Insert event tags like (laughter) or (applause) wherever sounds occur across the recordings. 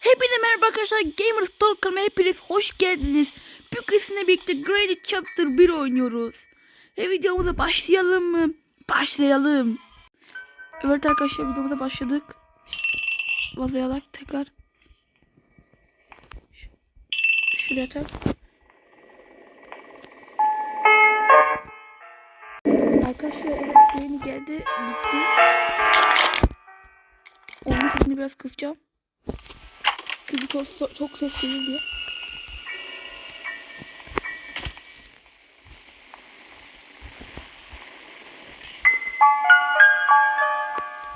Hepinize merhaba arkadaşlar. Gamer Stalker'ma hepiniz hoş geldiniz. Bugün sizinle birlikte Grady Chapter 1 oynuyoruz. Ve videomuza başlayalım mı? Başlayalım. Evet arkadaşlar videomuza başladık. Vazayarak tekrar. Şuraya tak. Arkadaşlar yeni geldi. Gitti. Onun sesini biraz kısacağım. Çok, çok ses gelir diye.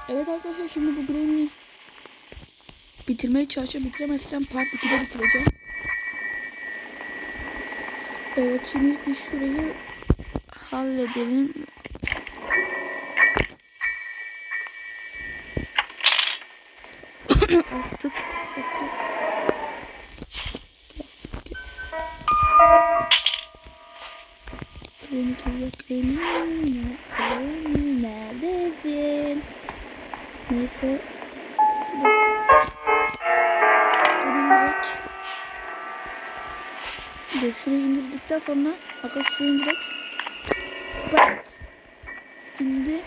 Evet arkadaşlar şimdi bu Granny'i bitirmeye çalışacağım. Bitiremezsem part 2'de bitireceğim. Evet şimdi bir şurayı halledelim. (coughs) Artık sesli. Kremi. ne- Kremi neredesin? Neyse. Dur. Dur şurayı indirdikten sonra arkadaşlar şurayı indirek. Bak. İndi.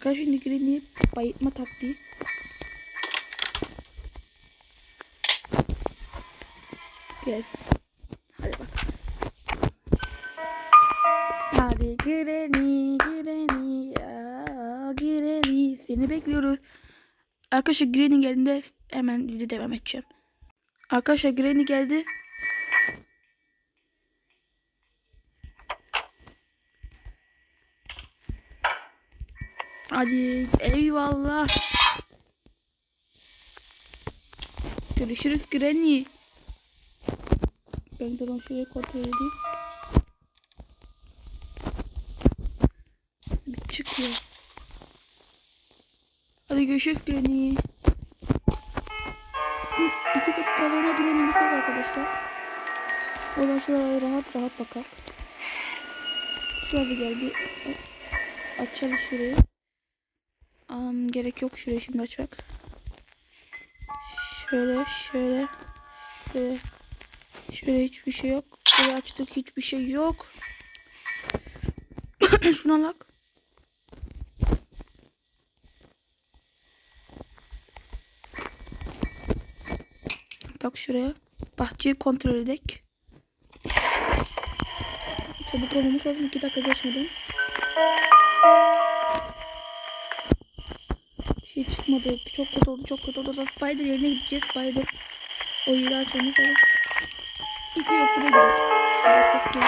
Arkadaşlar şimdi Granny'i bayıltma taktiği. Gel. Hadi bak. Hadi Granny, Granny, aa, Granny. Seni bekliyoruz. Arkadaşlar Granny geldiğinde hemen dizi devam edeceğim. Arkadaşlar Granny geldi. Hadi eyvallah. Görüşürüz Granny. Ben de lan şuraya kontrol edeyim. Çıkıyor. Hadi görüşürüz Granny. İki dakikalığına Granny'miz var arkadaşlar. O zaman şuraya rahat rahat bakar. Şurada gel bir açalım şurayı. Um, gerek yok şurayı şimdi açmak. Şöyle şöyle şöyle şöyle hiçbir şey yok. Şöyle açtık hiçbir şey yok. (coughs) Şuna bak. Tak şuraya. Bahçeyi kontrol edek. Çabuk olmamız lazım 2 dakika geçmeden. Şey çıkmadı. Çok kötü oldu. Çok kötü oldu. Spider yerine gideceğiz. Spider o yeri açmamız lazım. İpi yok buraya gidelim.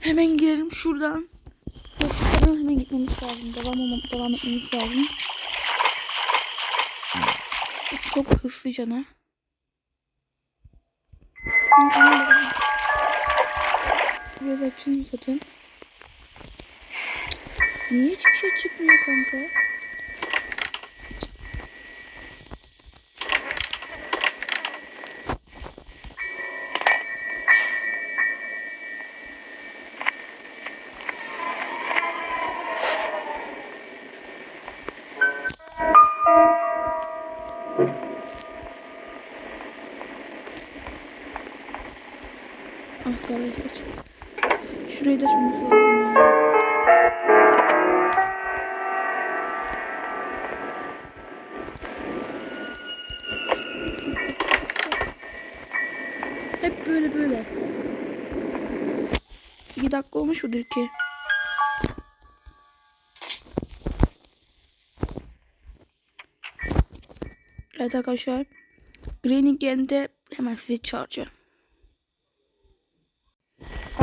Hemen girelim şuradan. Yok, hemen gitmemiz lazım. Devam, devam etmemiz lazım. Çok hızlı cana. Biraz açayım zaten. Niye hiçbir şey çıkmıyor kanka? Aç. Şurayı da açmamız lazım ya. Hep böyle böyle. İki dakika olmuş mudur ki? Evet arkadaşlar. Greening geldiğinde hemen sizi çağıracağım.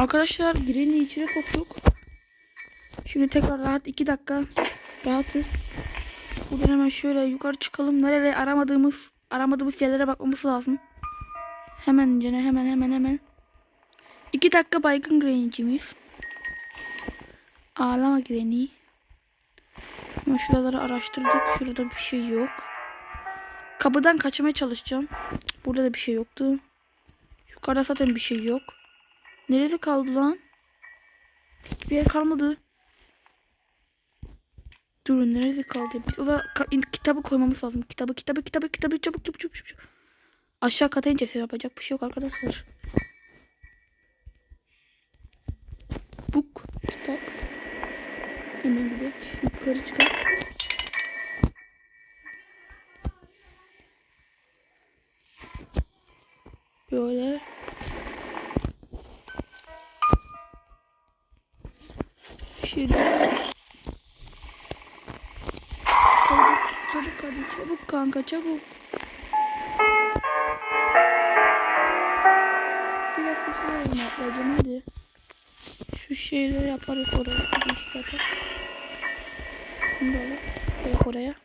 Arkadaşlar Green'i içine soktuk. Şimdi tekrar rahat 2 dakika rahatız. Buradan hemen şöyle yukarı çıkalım. Nereye aramadığımız aramadığımız yerlere bakmamız lazım. Hemen cene hemen hemen hemen. 2 dakika baygın Green'cimiz. Ağlama Granny. Ama şuraları araştırdık. Şurada bir şey yok. kapıdan kaçmaya çalışacağım. Burada da bir şey yoktu. Yukarıda zaten bir şey yok. Nerede kaldı lan? Bir yer kalmadı. Durun nerede kaldı? Biz o da ka- in- kitabı koymamız lazım. Kitabı, kitabı, kitabı, kitabı çabuk çabuk çabuk çabuk. Aşağı kata ineceğiz. Yapacak bir şey yok arkadaşlar. Buk kitap. Hemen gidelim. Yukarı çıkalım. Böyle. Şimdi. Çabuk, hadi çabuk kanka çabuk. Biraz hızlı olun ablacığım hadi. Şu şeyleri yaparız oraya. Bir şey alalım. Koyak oraya.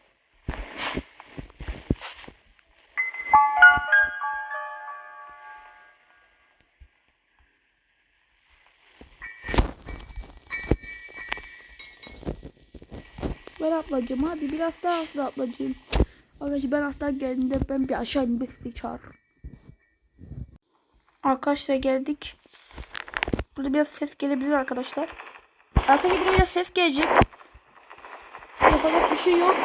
Ver ablacığım hadi biraz daha hızlı ablacığım. Arkadaşlar ben hasta geldiğimde ben bir aşağı inmek çağırırım. Arkadaşlar geldik. Burada biraz ses gelebilir arkadaşlar. Arkadaşlar burada biraz ses gelecek. Yapacak bir şey yok.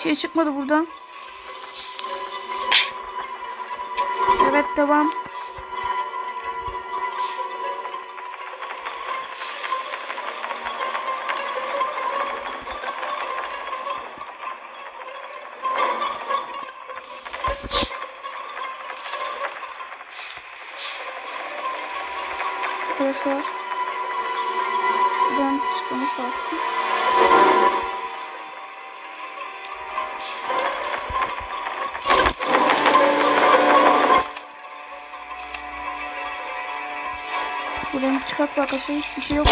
Bir şey çıkmadı buradan. Evet devam. Arkadaşlar. Buradan çıkmamız lazım. Buradan çıkak bak aşağı hiçbir şey yok.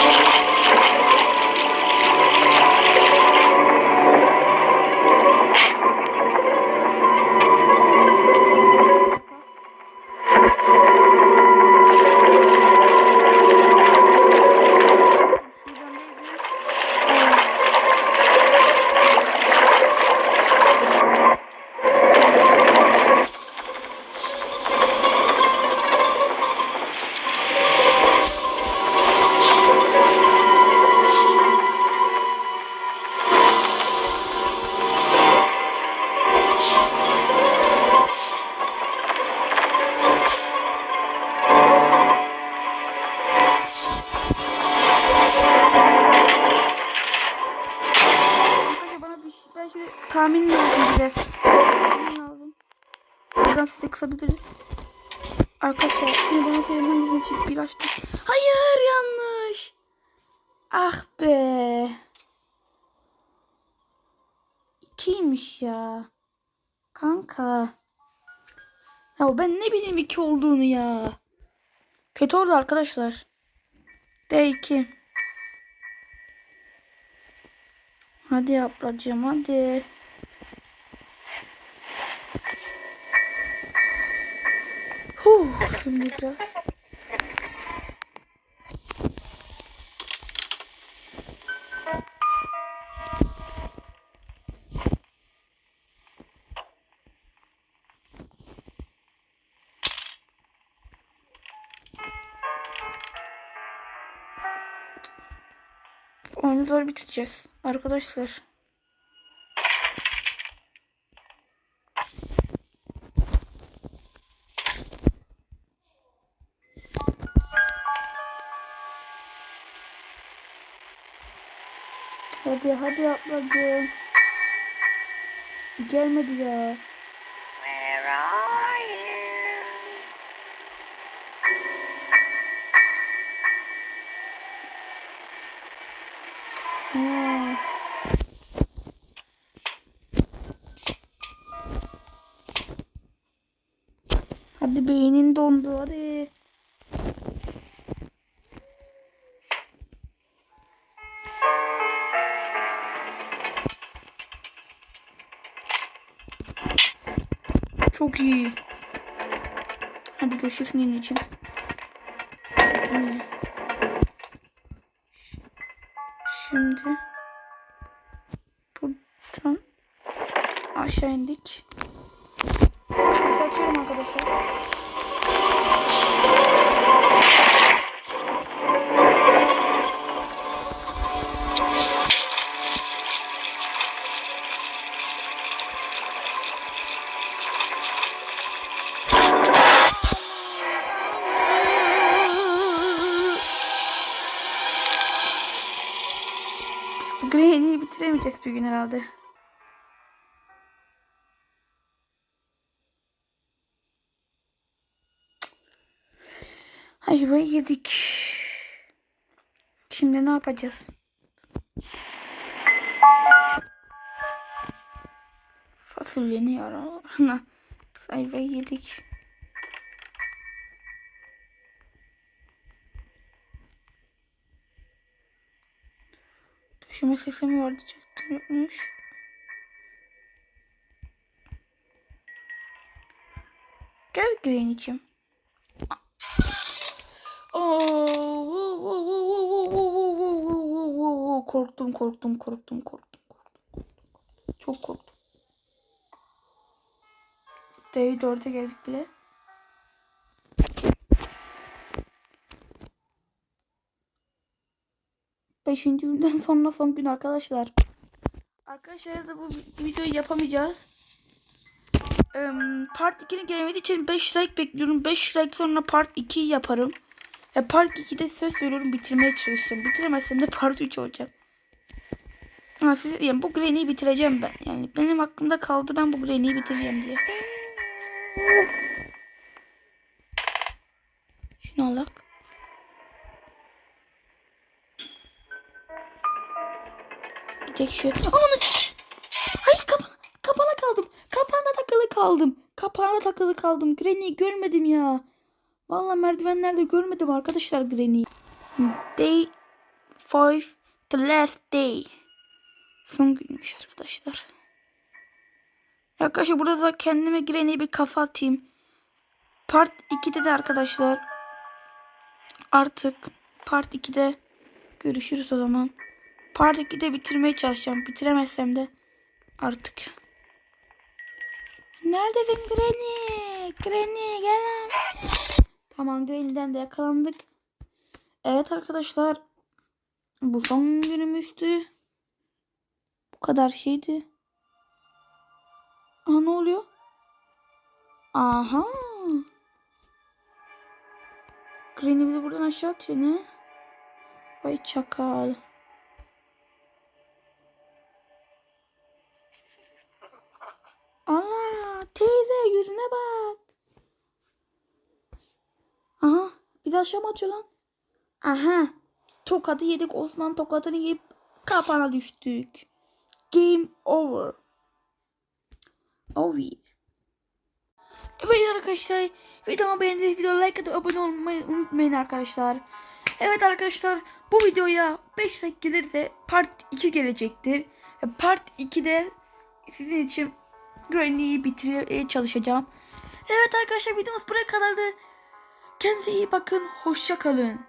Ben şimdi tahmin lazım bir lazım. Buradan size kısabiliriz. Arkadaşlar şimdi bana söylemeniz için bir açtım. Hayır yanlış. Ah be. İkiymiş ya. Kanka. Ya ben ne bileyim iki olduğunu ya. Kötü oldu arkadaşlar. D2. Hadi ablacığım hadi. Huh, şimdi biraz. Oyunu zor bitireceğiz arkadaşlar. Hadi hadi ablacığım. Gelmedi ya. Çok iyi. Hadi görüşürüz Nineciğim. Hmm. Şimdi buradan aşağı indik. Açıyorum arkadaşlar. Bitiremeyeceğiz bir gün herhalde. Ayvayı yedik. Şimdi ne yapacağız? Fasulyeni yararına. Biz ayvayı yedik. Düşüme sesi mi var diyecektim yokmuş. Gel Granny'cim. Korktum, korktum, korktum, korktum, korktum. Çok korktum. Day 4'e geldik bile. Beşinci günden sonra son gün arkadaşlar. Arkadaşlar da bu videoyu yapamayacağız. Eee, part 2'nin gelmesi için 5 like bekliyorum. 5 like sonra part 2 yaparım. E, part 2'de söz veriyorum bitirmeye çalışacağım. Bitiremezsem de part 3 olacak. Ha, siz, yani bu Granny'i bitireceğim ben. Yani benim aklımda kaldı ben bu Granny'i bitireceğim diye. Şunu alak. Tek şu. Aman Hayır kapa kapana kaldım. Kapağına takılı kaldım. Kapağına takılı kaldım. Granny'i görmedim ya. Vallahi merdivenlerde görmedim arkadaşlar Granny'i. Day 5 the last day. Son günmüş arkadaşlar. Arkadaşlar burada da kendime Granny'e bir kafa atayım. Part 2'de de arkadaşlar artık part 2'de görüşürüz o zaman. Part 2'de bitirmeye çalışacağım. Bitiremezsem de artık. Neredesin Granny? Granny gel. Tamam Granny'den de yakalandık. Evet arkadaşlar. Bu son günümüzdü. Bu kadar şeydi. Aha ne oluyor? Aha. Granny bizi buradan aşağı atıyor ne? Vay çakal. Allah teyze yüzüne bak. Aha bizi aşağı mı atıyor lan? Aha tokadı yedik Osman tokadını yiyip kapana düştük. Game over. Yeah. Evet arkadaşlar videomu beğendiyseniz video like atıp abone olmayı unutmayın arkadaşlar. Evet arkadaşlar bu videoya 5 like gelirse part 2 gelecektir. Part 2'de sizin için Granny'yi bitirmeye çalışacağım. Evet arkadaşlar videomuz buraya kadardı. Kendinize iyi bakın. Hoşça kalın.